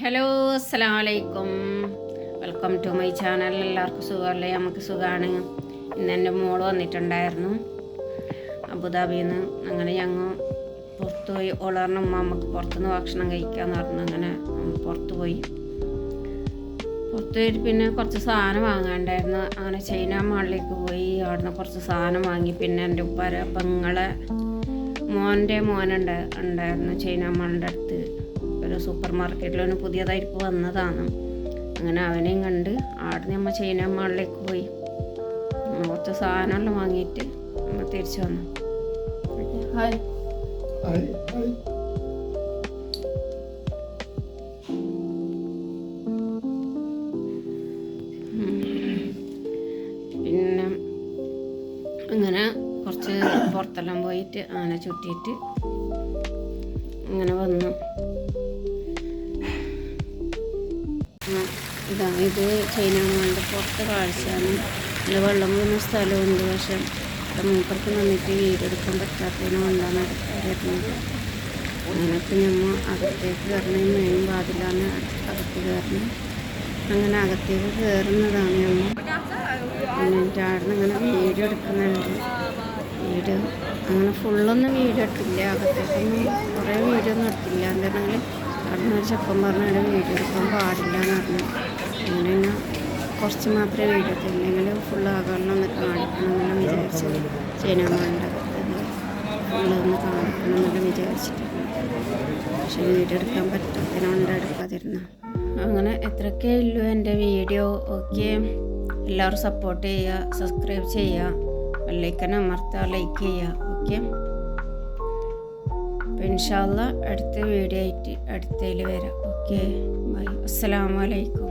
Hello അസ്സാം welcome to my channel. എല്ലാവർക്കും സുഖമല്ലേ? നമുക്ക് സുഖമാണ് ഇന്ന് എന്റെ മോൾ വന്നിട്ടുണ്ടായിരുന്നു. അബുദാബിയിൽ നിന്ന് അങ്ങനെ ഞങ്ങൾ പുറത്ത് പോയി. ഓളറിന് ഉമ്മ നമുക്ക് പുറത്തുനിന്ന് ഭക്ഷണം കഴിക്കാമെന്ന് പറഞ്ഞു. അങ്ങനെ പുറത്ത് പോയി. പുറത്ത് പോയിട്ട് പിന്നെ കുറച്ച് സാധനം വാങ്ങാണ്ടായിരുന്നു. അങ്ങനെ ചൈന മാളിലേക്ക് പോയി. അവിടുന്ന് കുറച്ച് സാധനം വാങ്ങി. പിന്നെ എന്റെ ഉപ്പാര പെങ്ങളെ മോന്റെ മോനുണ്ട് ഉണ്ടായിരുന്നു ചൈന മാളിന്റെ അടുത്ത്. ഒരു സൂപ്പർ മാർക്കറ്റിലൊന്ന് പുതിയതായിട്ട് വന്നതാണ്. അങ്ങനെ അവനെയും കണ്ട് ആടെ അമ്മ ചൈന മാളിലേക്ക് പോയി. കുറച്ച് സാധനമെല്ലാം വാങ്ങിയിട്ട് നമ്മൾ തിരിച്ചു വന്നു. ഹായ് ഹായ് ഹായ് പിന്നെ അങ്ങനെ കുറച്ച് പുറത്തെല്ലാം പോയിട്ട് അങ്ങനെ ചുറ്റിയിട്ട് അങ്ങനെ വന്നു. ഇതാ ഇത് ചെയിനാണ് മാളിന്റെ പുറത്ത് കാഴ്ചയാണ്. നല്ല വെള്ളം വീണ സ്ഥലമുണ്ട്. പക്ഷെ മൂപ്പർക്ക് നിന്നിട്ട് വീടെടുക്കാൻ പറ്റാത്തതിന് കൊണ്ടാണ് വരുന്നത് അങ്ങനത്തെ ഞമ്മ അകത്തേക്ക് കയറണ മെയിൻ വാതിലാണ് അകത്ത് കയറുന്നത്. അങ്ങനെ അകത്തേക്ക് കയറുന്നതാണ് ഞമ്മ. എന്നിട്ട് അവിടെ ഇങ്ങനെ വീഡിയോ എടുക്കുന്നുണ്ട്. വീഡിയോ അങ്ങനെ ഫുള്ളൊന്നും വീഡിയോ എടുത്തില്ല അകത്തേക്കൊന്നും കുറേ വീഡിയോ ഒന്നും എടുത്തില്ല. എന്താണെങ്കിൽ അവിടെ നിന്ന് ചെക്കൻ പറഞ്ഞ അവിടെ വീഡിയോ എടുക്കാൻ പാടില്ല എന്ന് പറഞ്ഞു. അങ്ങനെ ഞാൻ കുറച്ച് മാത്രമേ വീഡിയോ എടുത്തില്ലെങ്കിൽ ഫുള്ള് ആകാരണം ഒന്ന് കാണിക്കണം എന്നെല്ലാം വിചാരിച്ച് ചൈനമാളുടെ അകത്ത് ഫുള്ള് ഒന്ന് കാണിക്കണം എന്നെല്ലാം വിചാരിച്ചിട്ടുണ്ട് പക്ഷേ വീഡിയോ എടുക്കാൻ പറ്റാത്തതിനോണ്ട് എടുക്കാതിരുന്ന അങ്ങനെ എത്രയൊക്കെ ഉള്ളൂ എന്റെ വീഡിയോ. ഓക്കെ. എല്ലാവരും സപ്പോർട്ട് ചെയ്യുക സബ്സ്ക്രൈബ് ചെയ്യുക ബെല്ലൈക്കൻ അമർത്തുക ലൈക്ക് ചെയ്യുക. ഓക്കെ. അപ്പം ഇൻഷാല്ല അടുത്ത വീഡിയോ ആയിട്ട് അടുത്തതിൽ വരാം. ഓക്കെ ബൈ അസ്സലാമലൈക്കും